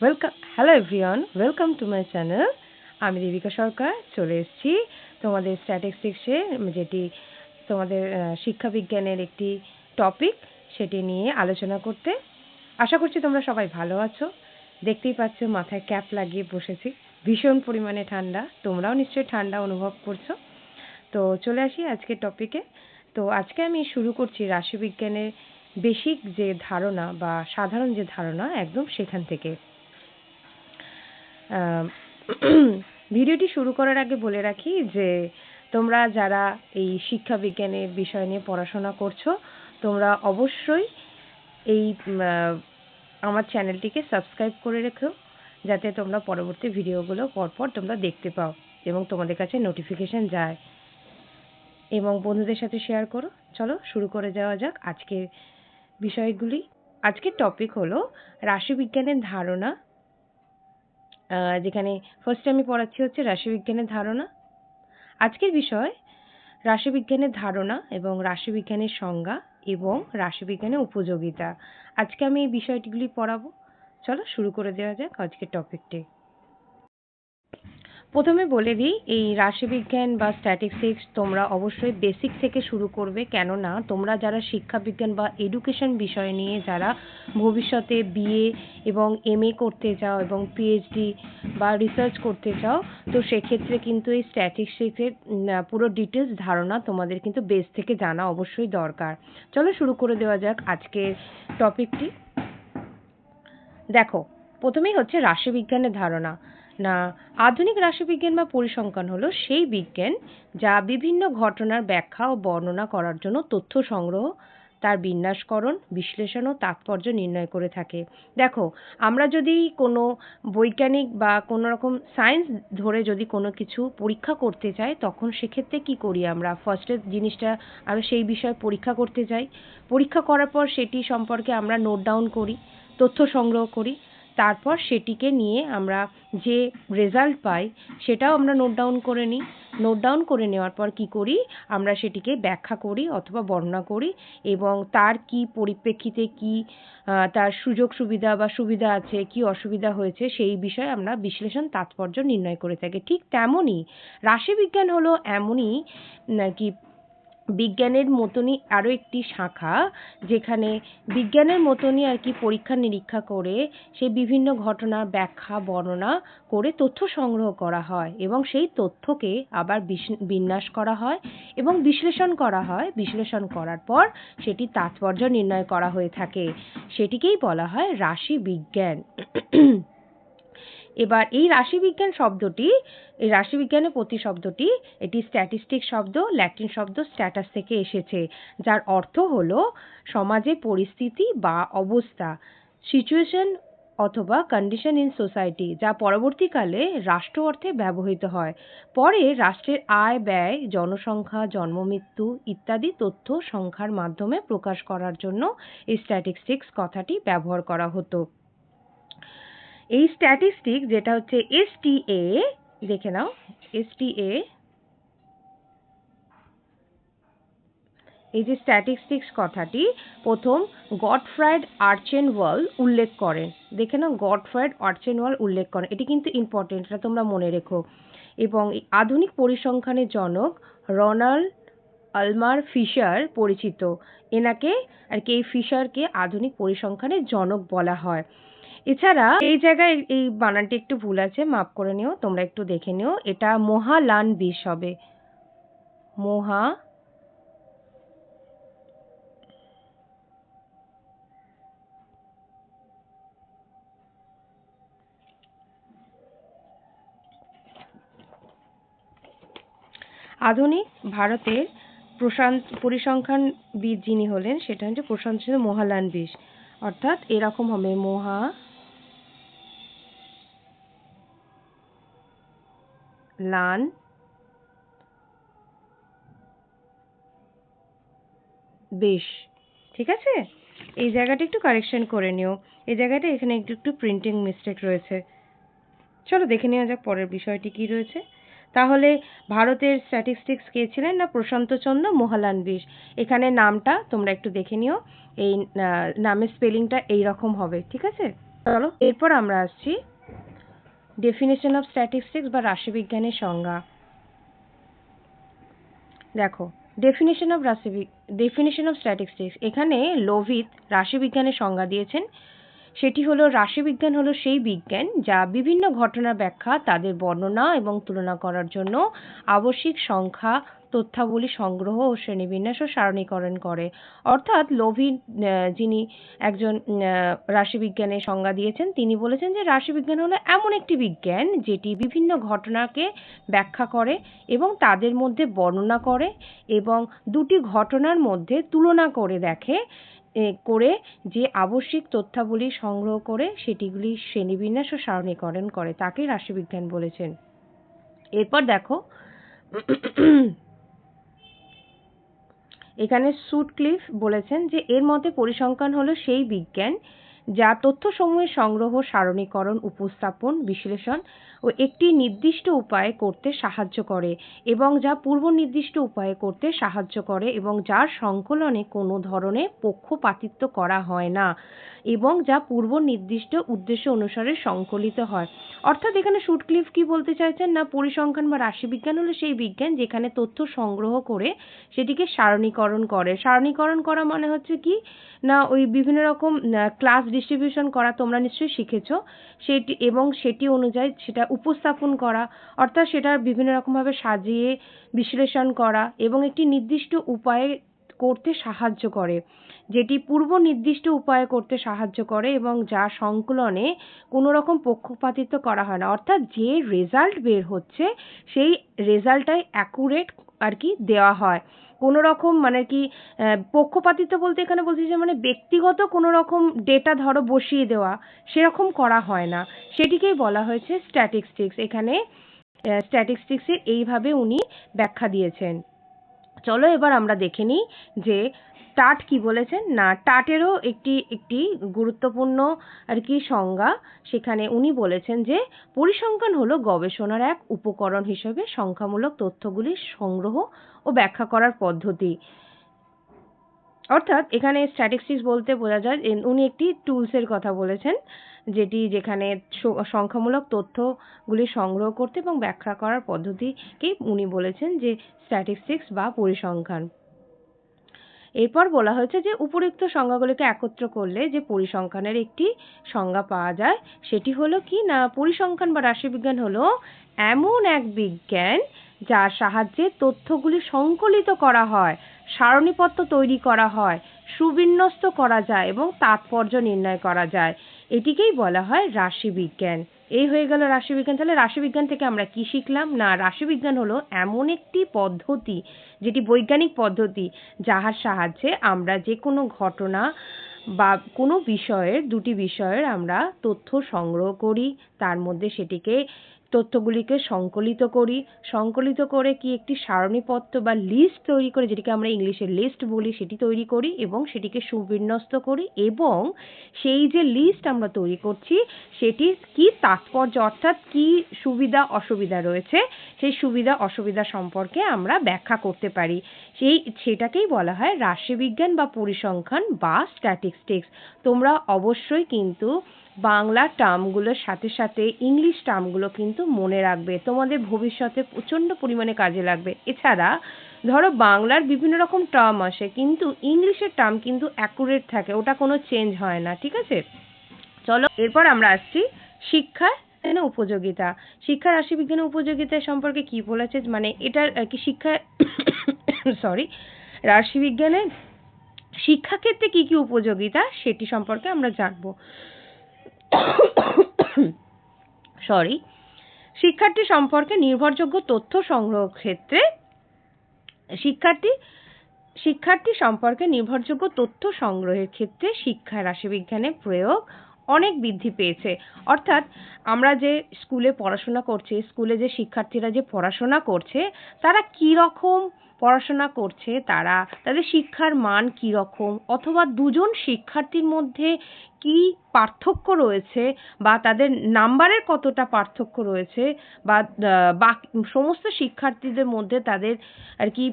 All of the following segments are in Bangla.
Welcome hello everyone welcome to my channel আমি দেবিকা সরকার, চলে এসেছি তোমাদের স্ট্যাটিস্টিক্সে যেটি তোমাদের শিক্ষা বিজ্ঞানের একটি টপিক সেটি নিয়ে আলোচনা করতে। আশা করছি তোমরা সবাই ভালো আছো। দেখতেই পাচ্ছ মাথায় ক্যাপ লাগিয়ে বসেছি। ভীষণ পরিমাণে ঠান্ডা। তোমরাও নিশ্চয়ই ঠান্ডা অনুভব করছ। তো চলে আসি আজকের টপিকে তো আজকে আমি শুরু করছি রাশিবিজ্ঞানের বেসিক যে ধারণা বা সাধারণ যে ধারণা, একদম সেখান থেকে। ভিডিওটি শুরু করার আগে বলে রাখি যে তোমরা যারা এই শিক্ষা বিজ্ঞানের বিষয় নিয়ে পড়াশোনা করছ, তোমরা অবশ্যই এই আমার চ্যানেলটিকে সাবস্ক্রাইব করে রেখো, যাতে তোমরা পরবর্তী ভিডিওগুলো পরপর তোমরা দেখতে পাও এবং তোমাদের কাছে নোটিফিকেশান যায়। এবং বন্ধুদের সাথে শেয়ার করো। চলো শুরু করে যাওয়া যাক আজকের বিষয়গুলি। আজকের টপিক হলো রাশিবিজ্ঞানের ধারণা যেখানে ফার্স্টে আমি পড়াচ্ছি হচ্ছে রাশিবিজ্ঞানের ধারণা। আজকের বিষয় রাশিবিজ্ঞানের ধারণা এবং রাশিবিজ্ঞানের সংজ্ঞা এবং রাশিবিজ্ঞানের উপযোগিতা। আজকে আমি এই বিষয়টিগুলি পড়াবো। চলো শুরু করে দেওয়া যাক আজকের টপিকটি প্রথমে বলে দিই, এই রাশিবিজ্ঞান বা স্ট্যাটিস্টিক্স তোমরা অবশ্যই বেসিক থেকে শুরু করবে। কেননা তোমরা যারা শিক্ষাবিজ্ঞান বা এডুকেশন বিষয় নিয়ে যারা ভবিষ্যতে বিএ এবং এম করতে চাও এবং পিএইচডি বা রিসার্চ করতে চাও, তো সেক্ষেত্রে কিন্তু এই স্ট্যাটিস্টিক্সের পুরো ডিটেলস ধারণা তোমাদের কিন্তু বেস থেকে জানা অবশ্যই দরকার। চলো শুরু করে দেওয়া যাক আজকের টপিকটি দেখো, প্রথমেই হচ্ছে রাশিবিজ্ঞানের ধারণা। না, আধুনিক রাশিবিজ্ঞান বা পরিসংখ্যান হলো সেই বিজ্ঞান যা বিভিন্ন ঘটনার ব্যাখ্যা ও বর্ণনা করার জন্য তথ্য সংগ্রহ, তার বিন্যাসকরণ, বিশ্লেষণ ও তাৎপর্য নির্ণয় করে থাকে। দেখো, আমরা যদি কোনো বৈজ্ঞানিক বা কোনো রকম সায়েন্স ধরে যদি কোনো কিছু পরীক্ষা করতে চাই, তখন সেক্ষেত্রে কি করি আমরা? ফার্স্টে জিনিসটা আমরা সেই বিষয়ে পরীক্ষা করতে যাই। পরীক্ষা করার পর সেটি সম্পর্কে আমরা নোট ডাউন করি, তথ্য সংগ্রহ করি। তারপর সেটিকে নিয়ে আমরা যে রেজাল্ট পাই, সেটাও আমরা নোট ডাউন করে নিই। নোট ডাউন করে নেওয়ার পর কি করি? আমরা সেটিকে ব্যাখ্যা করি অথবা বর্ণনা করি এবং তার কি পরিপ্রেক্ষিতে কি তার সুযোগ সুবিধা বা সুবিধা আছে, কি অসুবিধা হয়েছে সেই বিষয়ে আমরা বিশ্লেষণ, তাৎপর্য নির্ণয় করে থাকি। ঠিক তেমনই রাশিবিজ্ঞান হলো এমনই কি বিজ্ঞানের মতনই আরও একটি শাখা যেখানে বিজ্ঞানের মতনই আর কি পরীক্ষা নিরীক্ষা করে সেই বিভিন্ন ঘটনার ব্যাখ্যা, বর্ণনা করে তথ্য সংগ্রহ করা হয় এবং সেই তথ্যকে আবার বিন্যাস করা হয় এবং বিশ্লেষণ করা হয়। বিশ্লেষণ করার পর সেটি তাৎপর্য নির্ণয় করা হয়ে থাকে। সেটিকেই বলা হয় রাশি বিজ্ঞান। এবার এই রাশিবিজ্ঞান শব্দটি, এই রাশিবিজ্ঞানের প্রতি শব্দটি এটি স্ট্যাটিস্টিক শব্দ ল্যাটিন শব্দ স্ট্যাটাস থেকে এসেছে, যার অর্থ হল সমাজে পরিস্থিতি বা অবস্থা সিচুয়েশন অথবা কন্ডিশন ইন সোসাইটি যা পরবর্তীকালে রাষ্ট্র অর্থে ব্যবহৃত হয়। পরে রাষ্ট্রের আয়, ব্যয়, জনসংখ্যা জন্মমৃত্যু ইত্যাদি তথ্য সংখ্যার মাধ্যমে প্রকাশ করার জন্য এই স্ট্যাটিস্টিক্স কথাটি ব্যবহার করা হতো। এই স্ট্যাটিস্টিক যেটা হচ্ছে এসটিএ দেখে নাও এসটিএ এই যে স্ট্যাটিস্টিক্স কথাটি প্রথম গডফ্রাইড আর্চেন ওয়াল উল্লেখ করেন দেখে নাও গডফ্রাইড আর্চেন ওয়াল উল্লেখ করেন এটি কিন্তু ইম্পর্টেন্ট এটা তোমরা মনে রেখো। এবং আধুনিক পরিসংখ্যানের জনক রনাল্ড আলমার ফিশার পরিচিত। এনাকে আর কি এই ফিশারকে আধুনিক পরিসংখ্যানের জনক বলা হয়। এছাড়া এই জায়গায় এই বানানটি একটু ভুল আছে, মাফ করে নিও, তোমরা একটু দেখে নিও। এটা মহালান বিষ হবে। মহা আধুনিক ভারতের প্রশান্ত পরিসংখ্যানবিদ যিনি হলেন, সেটা হচ্ছে প্রশান্ত মহালান বিষ। অর্থাৎ এরকম হবে মহা লান। বেশ, ঠিক আছে? এই জায়গাটা একটু কারেকশন করে নিও। এই জায়গাটা এখানে একটু একটু প্রিন্টিং মিস্টেক রয়েছে। চলো দেখে নেওয়া যাক পরের বিষয়টি কি রয়েছে। তাহলে ভারতের স্ট্যাটিস্টিক্স কে ছিলেন না? প্রশান্তচন্দ্র মোহালান বিশ। এখানে নামটা তোমরা একটু দেখে নিও। এই নামের স্পেলিংটা এই রকম হবে, ঠিক আছে? চলো, এরপর আমরা আসছি ডেফিনেশন অফ স্ট্যাটিস্টিক্স বা রাশিবিজ্ঞানের সংজ্ঞা। দেখো ডেফিনেশন অফ রাশি ডেফিনেশন অফ স্ট্যাটিস্টিক্স এখানে লোভিত রাশিবিজ্ঞানের সংজ্ঞা দিয়েছেন। সেটি হলো, রাশিবিজ্ঞান হলো সেই বিজ্ঞান যা বিভিন্ন ঘটনার ব্যাখ্যা তাদের বর্ণনা এবং তুলনা করার জন্য আবশ্যিক সংখ্যা তথ্যাবলী সংগ্রহ ও শ্রেণীবিন্যাস ও সারণীকরণ করে। অর্থাৎ লোভি যিনি একজন রাশিবিজ্ঞানের সংজ্ঞা দিয়েছেন, তিনি বলেছেন যে রাশিবিজ্ঞান হলো এমন একটি বিজ্ঞান যেটি বিভিন্ন ঘটনাকে ব্যাখ্যা করে এবং তাদের মধ্যে বর্ণনা করে এবং দুটি ঘটনার মধ্যে তুলনা করে দেখে করে যে আবশ্যিক তথ্যাবলী সংগ্রহ করে সেটিগুলি শ্রেণীবিন্যাস ও সারণীকরণ করে তাকে রাশিবিজ্ঞান বলেছেন। এরপর দেখো এখানে সুটক্লিফ বলেছেন যে এর মতে পরিসংখ্যান হলো সেই বিজ্ঞান যা তথ্যসমূহের সংগ্রহ, সারণীকরণ, উপস্থাপন, বিশ্লেষণ ও একটি নির্দিষ্ট উপায়ে করতে সাহায্য করে এবং যা পূর্ব নির্দিষ্ট উপায়ে করতে সাহায্য করে এবং যার সংকলনে কোনো ধরনের পক্ষপাতিত্ব করা হয় না এবং যা পূর্ব নির্দিষ্ট উদ্দেশ্য অনুসারে সংকলিত হয়। অর্থাৎ এখানে শুটক্লিফ কি বলতে চাইছেন? না, পরিসংখ্যান বা রাশিবিজ্ঞান হলো সেই বিজ্ঞান যেখানে তথ্য সংগ্রহ করে সেটিকে সারণীকরণ করে। সারণীকরণ করা মানে হচ্ছে কি? না, ওই বিভিন্ন রকম ক্লাস ডিস্ট্রিবিউশন করা তোমরা নিশ্চয়ই শিখেছ। সেটি এবং সেটি অনুযায়ী সেটা উপস্থাপন করা, অর্থাৎ সেটা বিভিন্ন রকমভাবে সাজিয়ে বিশ্লেষণ করা এবং একটি নির্দিষ্ট উপায়ে করতে সাহায্য করে। যেটি পূর্ব নির্দিষ্ট উপায়ে করতে সাহায্য করে এবং যা সংকলনে কোনো রকম পক্ষপাতিত্ব করা হয় না। অর্থাৎ যে রেজাল্ট বের হচ্ছে, সেই রেজাল্টটাই অ্যাকুরেট আর কি দেওয়া হয়। কোনো রকম মানে কি পক্ষপাতিত্ব বলতে এখানে বলছি যে মানে ব্যক্তিগত কোনো রকম ডেটা ধরো বসিয়ে দেওয়া সেরকম করা হয় না। সেটিকেই বলা হয়েছে স্ট্যাটিস্টিক্স এখানে স্ট্যাটিস্টিক্সের এইভাবে উনি ব্যাখ্যা দিয়েছেন। চলো এবার আমরা দেখে নিই যে টাট কি বলেছেন? না, টাটেরও একটি একটি গুরুত্বপূর্ণ আর কি সংজ্ঞা। সেখানে উনি বলেছেন যে, পরিসংখ্যান হলো গবেষণার এক উপকরণ হিসেবে সংখ্যামূলক তথ্যগুলির সংগ্রহ ও ব্যাখ্যা করার পদ্ধতি। অর্থাৎ এখানে স্ট্যাটিস্টিক্স বলতে বোঝা যায় উনি একটি টুলসের কথা বলেছেন, যেটি যেখানে সংখ্যামূলক তথ্যগুলি সংগ্রহ করতে এবং ব্যাখ্যা করার পদ্ধতিকেই উনি বলেছেন যে স্ট্যাটিস্টিক্স বা পরিসংখ্যান। এরপর বলা হয়েছে যে উপরিক্ত সংজ্ঞাগুলিকে একত্র করলে যে পরিসংখ্যানের একটি সংজ্ঞা পাওয়া যায়, সেটি হলো কি? না, পরিসংখ্যান বা রাশিবিজ্ঞান হলো এমন এক বিজ্ঞান যার সাহায্যে তথ্যগুলি সংকলিত করা হয়, সারণীপত্র তৈরি করা হয়, সুবিন্যস্ত করা যায় এবং তাৎপর্য নির্ণয় করা যায়। এটিকেই বলা হয় রাশিবিজ্ঞান। এই হয়ে গেল রাশিবিজ্ঞান। তাহলে রাশিবিজ্ঞান থেকে আমরা কি শিখলাম? না, রাশিবিজ্ঞান হলো এমন একটি পদ্ধতি, যেটি বৈজ্ঞানিক পদ্ধতি, যাহার সাহায্যে আমরা যে কোনো ঘটনা বা কোনো বিষয়ের, দুটি বিষয়ের আমরা তথ্য সংগ্রহ করি। তার মধ্যে সেটিকে তথ্যগুলিকে সংকলিত করি। সংকলিত করে কি একটি সারণীপত্র বা লিস্ট তৈরি করে, যেটিকে আমরা ইংলিশে লিস্ট বলি, সেটি তৈরি করি এবং সেটিকে সুবিন্যস্ত করি এবং সেই যে লিস্ট আমরা তৈরি করছি, সেটির কি তাৎপর্য অর্থাৎ কি সুবিধা অসুবিধা রয়েছে, সেই সুবিধা অসুবিধা সম্পর্কে আমরা ব্যাখ্যা করতে পারি। সেই, সেটাকেই বলা হয় রাশিবিজ্ঞান বা পরিসংখ্যান বা স্ট্যাটিস্টিক্স তোমরা অবশ্যই কিন্তু বাংলা টার্মগুলোর সাথে সাথে ইংলিশ টার্মগুলো কিন্তু মনে রাখবে, তোমাদের ভবিষ্যতে প্রচণ্ড পরিমাণে কাজে লাগবে। এছাড়া, ধরো বাংলার বিভিন্ন রকম টার্ম আসে, কিন্তু ইংলিশের টার্ম কিন্তু অ্যাকুরেট থাকে, ওটা কোনো চেঞ্জ হয় না, ঠিক আছে? চলো, এরপর আমরা আসছি শিক্ষা উপযোগিতা? শিক্ষা রাশিবিজ্ঞানের উপযোগিতা সম্পর্কে কি বলেছে? মানে এটার কি শিক্ষা সরি রাশিবিজ্ঞানের শিক্ষাক্ষেত্রে কি কি উপযোগিতা সেটি সম্পর্কে আমরা জানব। সরি শিক্ষার্থী সম্পর্কে নির্ভরযোগ্য তথ্য সংগ্রহ ক্ষেত্রে, শিক্ষার্থী শিক্ষার্থী সম্পর্কে নির্ভরযোগ্য তথ্য সংগ্রহের ক্ষেত্রে শিক্ষা রাশিবিজ্ঞানের প্রয়োগ অনেক বৃদ্ধি পেয়েছে। অর্থাৎ আমরা যে স্কুলে পড়াশোনা করছি, স্কুলে যে শিক্ষার্থীরা যে পড়াশোনা করছে, তারা কী রকম পড়াশোনা করছে, তারা, তাদের শিক্ষার মান কী রকম অথবা দুজন শিক্ষার্থীর মধ্যে কি পার্থক্য রয়েছে, বা তাদের নাম্বারের কতটা পার্থক্য রয়েছে, বা সমস্ত শিক্ষার্থীদের মধ্যে তাদের আর কি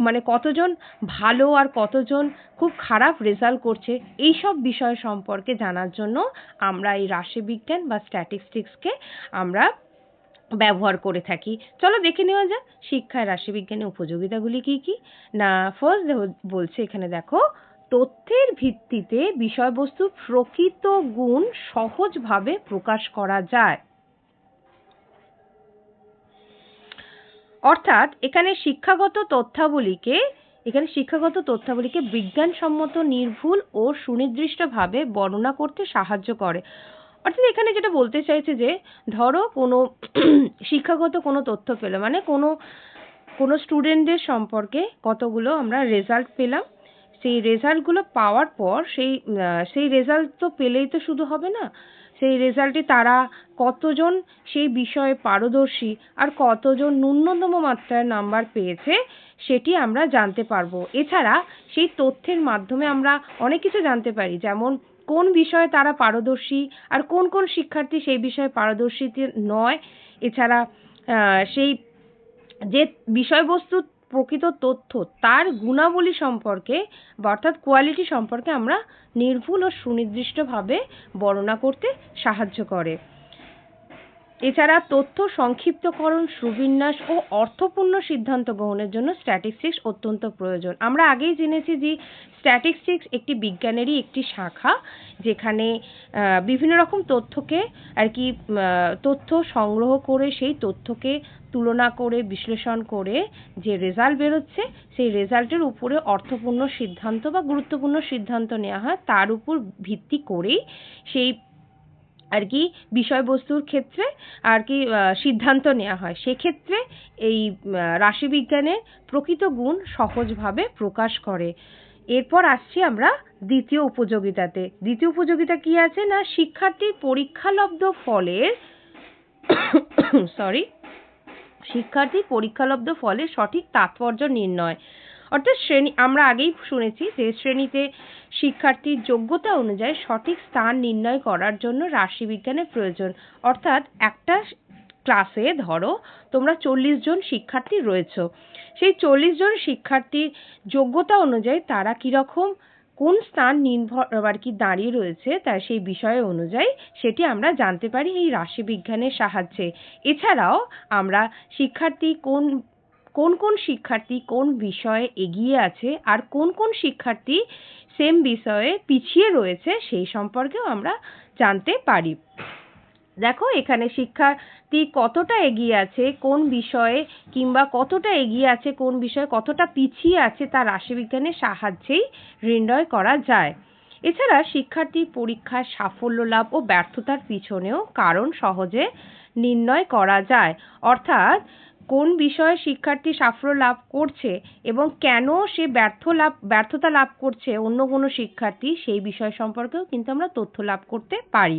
মানে কতজন ভালো আর কতজন খুব খারাপ রেজাল্ট করছে এই সব বিষয় সম্পর্কে জানার জন্য আমরা এই রাশিবিজ্ঞান বা স্ট্যাটিস্টিক্সকে আমরা ব্যবহার করে থাকি। চলো দেখে নেওয়া যাক, শিক্ষায় রাশিবিজ্ঞানের উপযোগিতাগুলি কি কি? না ফার্স্ট বলছে এখানে দেখো, তথ্যের ভিত্তিতে বিষয়বস্তু প্রকৃত গুণ সহজভাবে প্রকাশ করা যায়। অর্থাৎ এখানে শিক্ষাগত তথ্যাবলীকে, এখানে শিক্ষাগত তথ্যাবলীকে বিজ্ঞানসম্মত, নির্ভুল ও সুনির্দিষ্টভাবে বর্ণনা করতে সাহায্য করে। অর্থাৎ এখানে যেটা বলতে চাইছে যে, ধরো কোনো শিক্ষাগত কোনো তথ্য পেল মানে কোনো কোনো স্টুডেন্টদের সম্পর্কে কতগুলো আমরা রেজাল্ট পেলাম, সেই রেজাল্টগুলো পাওয়ার পর সেই সেই রেজাল্ট তো পেলেই তো শুধু হবে না সেই রেজাল্টে তারা কতজন সেই বিষয়ে পারদর্শী আর কতজন ন্যূনতম মাত্রার নাম্বার পেয়েছে সেটি আমরা জানতে পারব। এছাড়া সেই তথ্যের মাধ্যমে আমরা অনেক কিছু জানতে পারি, যেমন কোন বিষয়ে তারা পারদর্শী আর কোন কোন শিক্ষার্থী সেই বিষয়ে পারদর্শী নয়। এছাড়া সেই যে বিষয়বস্তু প্রকৃত তথ্য, তার গুণাবলী সম্পর্কে বা অর্থাৎ কোয়ালিটি সম্পর্কে আমরা নির্ভুল ও সুনির্দিষ্টভাবে বর্ণনা করতে সাহায্য করে। এছাড়া তথ্য সংক্ষিপ্তকরণ, সুবিন্যাস ও অর্থপূর্ণ সিদ্ধান্ত গ্রহণের জন্য স্ট্যাটিস্টিক্স অত্যন্ত প্রয়োজন। আমরা আগেই জেনেছি যে স্ট্যাটিস্টিক্স একটি বিজ্ঞানেরই একটি শাখা যেখানে বিভিন্ন রকম তথ্যকে আর কি তথ্য সংগ্রহ করে, সেই তথ্যকে তুলনা করে, বিশ্লেষণ করে যে রেজাল্ট বেরোচ্ছে, সেই রেজাল্টের উপরে অর্থপূর্ণ সিদ্ধান্ত বা গুরুত্বপূর্ণ সিদ্ধান্ত নেওয়া হয়। তার উপর ভিত্তি করেই সেই আর কি বিষয়বস্তুর ক্ষেত্রে আর কি সিদ্ধান্ত নেওয়া হয়। সেক্ষেত্রে এই রাশিবিজ্ঞানের প্রকৃত গুণ সহজভাবে প্রকাশ করে। এরপর আসছি আমরা দ্বিতীয় উপযোগিতাতে। দ্বিতীয় উপযোগিতা কি আছে না? শিক্ষার্থীর পরীক্ষালব্ধ ফলের সরি শিক্ষার্থী পরীক্ষালব্ধ ফলের সঠিক তাৎপর্য নির্ণয়। অর্থাৎ শ্রেণি, আমরা আগেই শুনেছি যে শ্রেণীতে শিক্ষার্থীর যোগ্যতা অনুযায়ী সঠিক স্থান নির্ণয় করার জন্য রাশিবিজ্ঞানের প্রয়োজন। অর্থাৎ একটা ক্লাসে ধরো তোমরা চল্লিশ জন শিক্ষার্থী রয়েছ। সেই চল্লিশ জন শিক্ষার্থীর যোগ্যতা অনুযায়ী তারা কীরকম, কোন স্থান নির্ভর আর কি দাঁড়িয়ে রয়েছে তার সেই বিষয় অনুযায়ী সেটি আমরা জানতে পারি এই রাশিবিজ্ঞানের সাহায্যে। এছাড়াও আমরা শিক্ষার্থী কোন কোন কোন শিক্ষার্থী কোন বিষয়ে এগিয়ে আছে আর কোন কোন শিক্ষার্থী সেম বিষয়ে পিছিয়ে রয়েছে, সেই সম্পর্কেও আমরা জানতে পারি। দেখো, এখানে শিক্ষার্থী কতটা এগিয়ে আছে, কোন বিষয়ে কিংবা কতটা এগিয়ে আছে, কোন বিষয়ে কতটা পিছিয়ে আছে তা রাশিবিজ্ঞানের সাহায্যেই নির্ণয় করা যায়। এছাড়া শিক্ষার্থী পরীক্ষার সাফল্য লাভ ও ব্যর্থতার পিছনেও কারণ সহজে নির্ণয় করা যায়। অর্থাৎ কোন বিষয়ে শিক্ষার্থী সাফল্য লাভ করছে এবং কেন সে ব্যর্থ লাভ, ব্যর্থতা লাভ করছে অন্য কোনো শিক্ষার্থী, সেই বিষয় সম্পর্কেও কিন্তু আমরা তথ্য লাভ করতে পারি।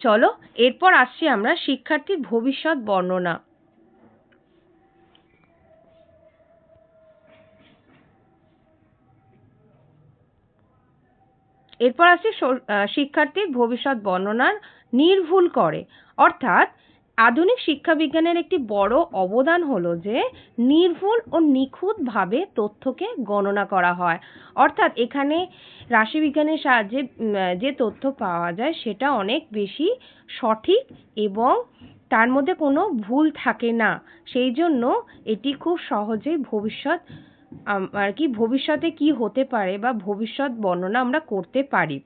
চলো, এরপর আসছি আমরা শিক্ষার্থীর ভবিষ্যৎ বর্ণনা। এরপর আসছি শিক্ষার্থীর ভবিষ্যৎ বর্ণনার নির্ভুল করে। অর্থাৎ আধুনিক শিক্ষাবিজ্ঞানের একটি বড় অবদান হলো যে, নির্ভুল ও নিখুঁতভাবে তথ্যকে গণনা করা হয়। অর্থাৎ এখানে রাশিবিজ্ঞানের সাহায্যে যে তথ্য পাওয়া যায় সেটা অনেক বেশি সঠিক এবং তার মধ্যে কোনো ভুল থাকে না। সেই জন্য এটি খুব সহজেই ভবিষ্যৎ আর কি ভবিষ্যতে কি হতে পারে বা ভবিষ্যৎ বর্ণনা আমরা করতে পারি।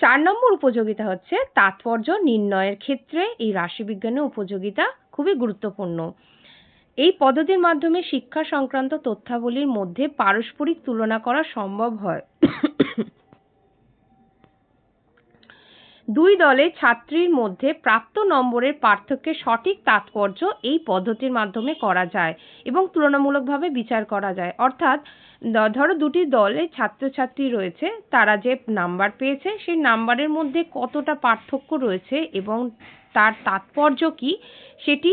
চার নম্বর উপযোগিতা হচ্ছে তাৎপর্য নির্ণয়ের ক্ষেত্রে এই রাশিবিজ্ঞানের উপযোগিতা খুবই গুরুত্বপূর্ণ। এই পদ্ধতির মাধ্যমে শিক্ষা সংক্রান্ত তথ্যাবলীর মধ্যে পারস্পরিক তুলনা করা সম্ভব হয়। দুই দলে ছাত্রীর মধ্যে প্রাপ্ত নম্বরের পার্থক্যের সঠিক তাৎপর্য এই পদ্ধতির মাধ্যমে করা যায় এবং তুলনামূলকভাবে বিচার করা যায়। অর্থাৎ ধরো দুটি দলে ছাত্রছাত্রী রয়েছে, তারা যে নাম্বার পেয়েছে, সেই নাম্বারের মধ্যে কতটা পার্থক্য রয়েছে এবং তার তাৎপর্য কি, সেটি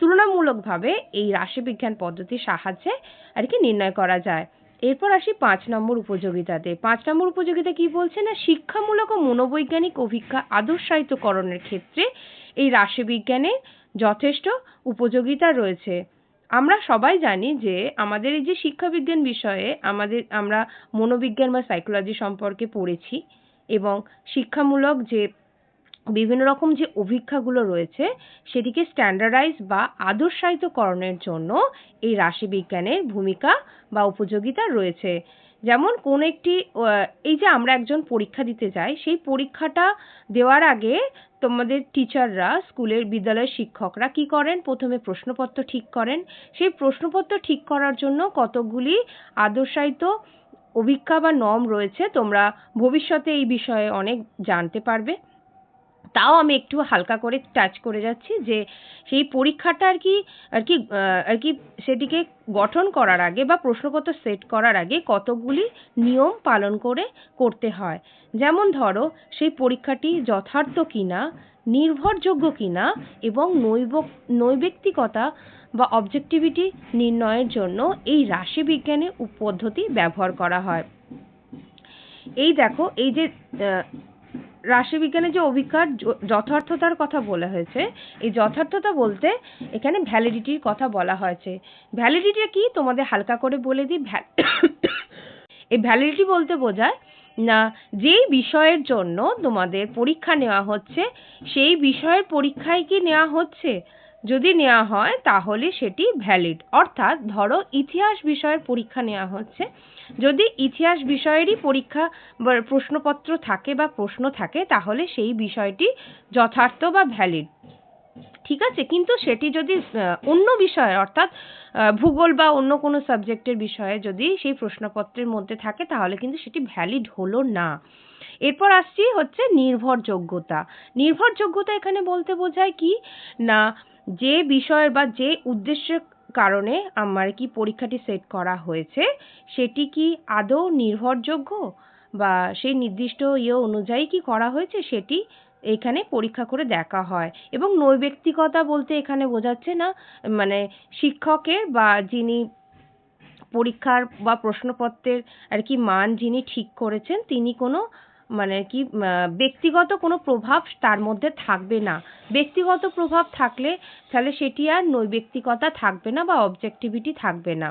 তুলনামূলকভাবে এই রাশিবিজ্ঞান পদ্ধতির সাহায্যে আর কি নির্ণয় করা যায়। এরপর আসি পাঁচ নম্বর উপযোগিতাতে। পাঁচ নম্বর উপযোগিতা কি বলছে না? শিক্ষামূলক ও মনোবৈজ্ঞানিক অভিজ্ঞা আদর্শায়িতকরণের ক্ষেত্রে এই রাশিবিজ্ঞানে যথেষ্ট উপযোগিতা রয়েছে। আমরা সবাই জানি যে আমাদের এই যে শিক্ষাবিজ্ঞান বিষয়ে আমাদের, আমরা মনোবিজ্ঞান বা সাইকোলজি সম্পর্কে পড়েছি এবং শিক্ষামূলক যে বিভিন্ন রকম যে অভিক্ষাগুলো রয়েছে, সেটিকে স্ট্যান্ডার্ডাইজ বা আদর্শায়িতকরণের জন্য এই রাশিবিজ্ঞানের ভূমিকা বা উপযোগিতা রয়েছে। যেমন কোন একটি এই যে আমরা একজন পরীক্ষা দিতে যাই, সেই পরীক্ষাটা দেওয়ার আগে তোমাদের টিচাররা স্কুলের বিদ্যালয়ের শিক্ষকরা কি করেন? প্রথমে প্রশ্নপত্র ঠিক করেন। সেই প্রশ্নপত্র ঠিক করার জন্য কতকগুলি আদর্শায়িত অভিক্ষা বা নম রয়েছে, তোমরা ভবিষ্যতে এই বিষয়ে অনেক জানতে পারবে। তাও আমি একটু হালকা করে টাচ করে যাচ্ছি যে সেই পরীক্ষাটা আর কি আর কি আর কি সেটিকে গঠন করার আগে বা প্রশ্নপত্র সেট করার আগে কতগুলি নিয়ম পালন করে করতে হয়। যেমন ধরো, সেই পরীক্ষাটি যথার্থ কিনা, নির্ভরযোগ্য কিনা এবং নৈব নৈবেক্তিকতা বা অবজেক্টিভিটি নির্ণয়ের জন্য এই রাশিবিজ্ঞানের পদ্ধতি ব্যবহার করা হয়। এই দেখো, এই যে রাশিবিজ্ঞানের যে অভিজ্ঞার যথার্থতার কথা বলা হয়েছে, এই যথার্থতা বলতে এখানে ভ্যালিডিটির কথা বলা হয়েছে। ভ্যালিডিটি কি? তোমাদের হালকা করে বলে দিই এই ভ্যালিডিটি বলতে বোঝায়, না, যেই বিষয়ের জন্য তোমাদের পরীক্ষা নেওয়া হচ্ছে, সেই বিষয়ের পরীক্ষায় কি নেওয়া হচ্ছে? যদি নেওয়া হয়, তাহলে সেটি ভ্যালিড অর্থাৎ ধরো ইতিহাস বিষয়ের পরীক্ষা নেওয়া হচ্ছে। যদি ইতিহাস বিষয়েরই পরীক্ষা প্রশ্নপত্র থাকে বা প্রশ্ন থাকে, তাহলে সেই বিষয়টি যথার্থ বা ভ্যালিড ঠিক আছে? কিন্তু সেটি যদি অন্য বিষয়ে, অর্থাৎ ভূগোল বা অন্য কোনো সাবজেক্টের বিষয়ে যদি সেই প্রশ্নপত্রের মধ্যে থাকে, তাহলে কিন্তু সেটি ভ্যালিড হলো না। এরপর আসছি হচ্ছে নির্ভরযোগ্যতা। নির্ভরযোগ্যতা এখানে বলতে বোঝায় কি? না যে বিষয়ের বা যে উদ্দেশ্যের কারণে আমার কি পরীক্ষাটি সেট করা হয়েছে, সেটি কি আদৌ নির্ভরযোগ্য? বা সেই নির্দিষ্ট ইয়ে অনুযায়ী কি করা হয়েছে, সেটি এখানে পরীক্ষা করে দেখা হয়। এবং নৈবেক্তিকতা বলতে এখানে বোঝাচ্ছে না মানে শিক্ষকের বা যিনি পরীক্ষার বা প্রশ্নপত্রের আর কি মান যিনি ঠিক করেছেন, তিনি কোনো মানে কি ব্যক্তিগত কোনো প্রভাব তার মধ্যে থাকবে না। ব্যক্তিগত প্রভাব থাকলে তাহলে সেটি আর নৈব্যক্তিকতা থাকবে না বা অবজেক্টিভিটি থাকবে না।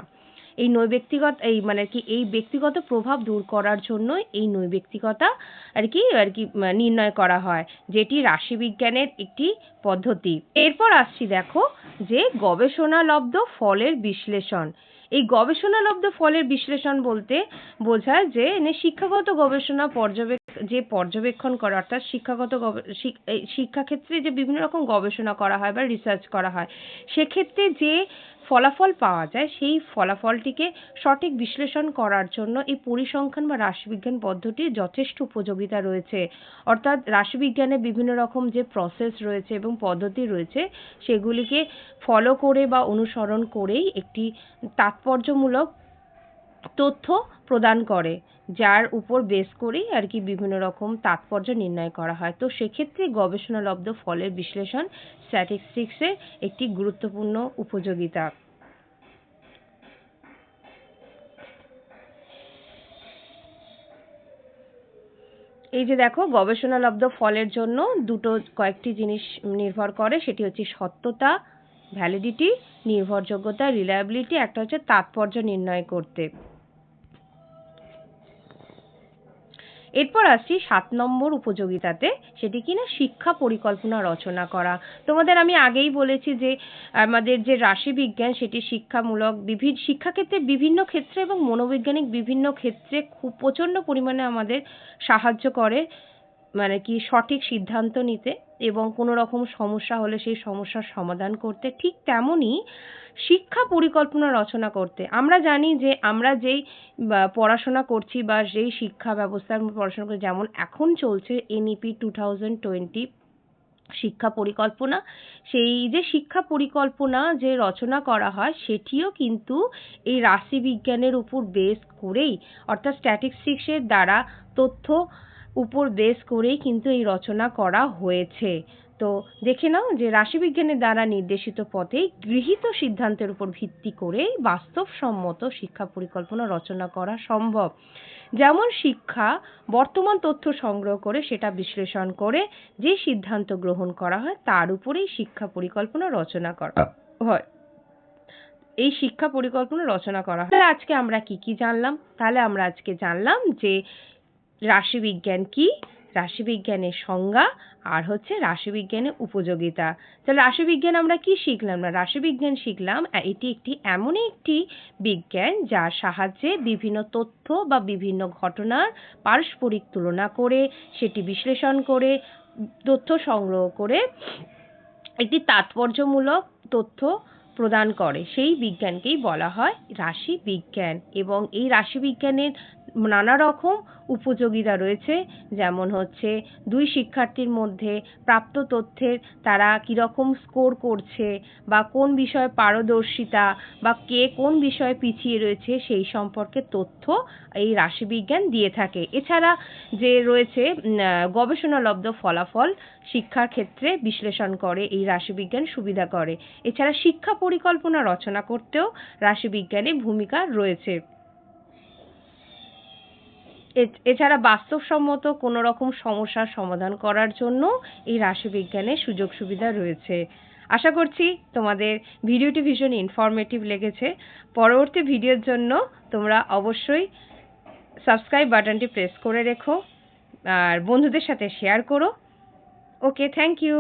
এই নৈব্যক্তিগত, এই মানে কি, এই ব্যক্তিগত প্রভাব দূর করার জন্য এই নৈব্যক্তিকতা আর কি আর কি নির্ণয় করা হয়, যেটি রাশিবিজ্ঞানের একটি পদ্ধতি। এরপর আসছি দেখো যে গবেষণালব্ধ ফলের বিশ্লেষণ। এই গবেষণালব্ধ ফলের বিশ্লেষণ বলতে বোঝায় যে শিক্ষাগত গবেষণা পর্যবেক্ষণ যে পর্যবেক্ষণ করা, অর্থাৎ শিক্ষাগত শিক্ষাক্ষেত্রে যে বিভিন্ন রকম গবেষণা করা হয় বা রিসার্চ করা হয়, সেক্ষেত্রে যে ফলাফল পাওয়া যায়, সেই ফলাফলটিকে সঠিক বিশ্লেষণ করার জন্য এই পরিসংখ্যান বা রাশিবিজ্ঞান পদ্ধতির যথেষ্ট উপযোগিতা রয়েছে। অর্থাৎ রাশিবিজ্ঞানে বিভিন্ন রকম যে প্রসেস রয়েছে এবং পদ্ধতি রয়েছে, সেগুলিকে ফলো করে বা অনুসরণ করেই একটি তাৎপর্যমূলক তথ্য প্রদান করে, যার উপর বেস করেই আর কি বিভিন্ন রকম তাৎপর্য নির্ণয় করা হয়। তো সেক্ষেত্রে গবেষণালব্ধ ফলের বিশ্লেষণ স্ট্যাটিস্টিক্সের একটি গুরুত্বপূর্ণ উপযোগিতা। এই যে দেখো গবেষণালব্ধ ফলের জন্য দুটো কয়েকটি জিনিস নির্ভর করে, সেটি হচ্ছে সত্যতা ভ্যালিডিটি নির্ভরযোগ্যতা রিলায়াবিলিটি একটা হচ্ছে তাৎপর্য নির্ণয় করতে। এরপর আসছি সাত নম্বর উপযোগিতাতে, সেটি কিনা শিক্ষা পরিকল্পনা রচনা করা। তোমাদের আমি আগেই বলেছি যে, আমাদের যে রাশিবিজ্ঞান, সেটি শিক্ষামূলক বিভিন্ন শিক্ষাক্ষেত্রে বিভিন্ন ক্ষেত্রে এবং মনোবৈজ্ঞানিক বিভিন্ন ক্ষেত্রে খুব প্রচণ্ড পরিমাণে আমাদের সাহায্য করে। মানে কি সঠিক সিদ্ধান্ত নিতে এবং কোনো রকম সমস্যা হলে সেই সমস্যার সমাধান করতে ঠিক তেমনই শিক্ষা পরিকল্পনা রচনা করতে। আমরা জানি যে আমরা যেই পড়াশোনা করছি বা যেই শিক্ষা ব্যবস্থার পড়াশোনা করছি, যেমন এখন চলছে এনইপি টু থাউজেন্ড টোয়েন্টি শিক্ষা পরিকল্পনা। সেই যে শিক্ষা পরিকল্পনা যে রচনা করা হয়, সেটিও কিন্তু এই রাশিবিজ্ঞানের উপর বেস করেই, অর্থাৎ স্ট্যাটিস্টিক্সের দ্বারা তথ্য উপর বেস করেই কিন্তু এই রচনা করা হয়েছে। তো দেখে নাও যে রাশিবিজ্ঞানের দ্বারা নির্দেশিত পথে গৃহীত সিদ্ধান্তের উপর ভিত্তি করে বাস্তবসম্মত শিক্ষা পরিকল্পনা রচনা করা সম্ভব। যেমন শিক্ষা বর্তমান তথ্য সংগ্রহ করে সেটা বিশ্লেষণ করে যে সিদ্ধান্ত গ্রহণ করা হয় তার উপরেই শিক্ষা পরিকল্পনা রচনা করা হয়। এই শিক্ষা পরিকল্পনা রচনা করা হয়। তাহলে আজকে আমরা কি কি জানলাম? তাহলে আমরা আজকে জানলাম যে রাশিবিজ্ঞান কি? রাশিবিজ্ঞানের সংজ্ঞা আর হচ্ছে রাশিবিজ্ঞানের উপযোগিতা। তাহলে রাশিবিজ্ঞান আমরা কি শিখলাম? না, রাশিবিজ্ঞান শিখলাম এটি একটি এমন একটি বিজ্ঞান যার সাহায্যে বিভিন্ন তথ্য বা বিভিন্ন ঘটনার পারস্পরিক তুলনা করে, সেটি বিশ্লেষণ করে, তথ্য সংগ্রহ করে একটি তাৎপর্যমূলক তথ্য প্রদান করে। সেই বিজ্ঞানকেই বলা হয় রাশি বিজ্ঞান এবং এই রাশি বিজ্ঞানের নানা রকম উপযোগিতা রয়েছে, যেমন হচ্ছে দুই শিক্ষার্থীর মধ্যে প্রাপ্ত তথ্যের তারা কীরকম স্কোর করছে, বা কোন বিষয়ে পারদর্শিতা, বা কে কোন বিষয়ে পিছিয়ে রয়েছে, সেই সম্পর্কে তথ্য এই রাশিবিজ্ঞান দিয়ে থাকে। এছাড়া যে রয়েছে গবেষণালব্ধ ফলাফল শিক্ষার ক্ষেত্রে বিশ্লেষণ করে, এই রাশিবিজ্ঞান সুবিধা করে। এছাড়া শিক্ষা পরিকল্পনা রচনা করতেও রাশিবিজ্ঞানের ভূমিকা রয়েছে। এছাড়া বাস্তবসম্মত কোনো রকম সমস্যার সমাধান করার জন্য এই রাশিবিজ্ঞানের সুযোগ সুবিধা রয়েছে। আশা করছি তোমাদের ভিডিওটি ভীষণ ইনফরমেটিভ লেগেছে। পরবর্তী ভিডিওর জন্য তোমরা অবশ্যই সাবস্ক্রাইব বাটনটি প্রেস করে রেখো আর বন্ধুদের সাথে শেয়ার করো। Okay thank you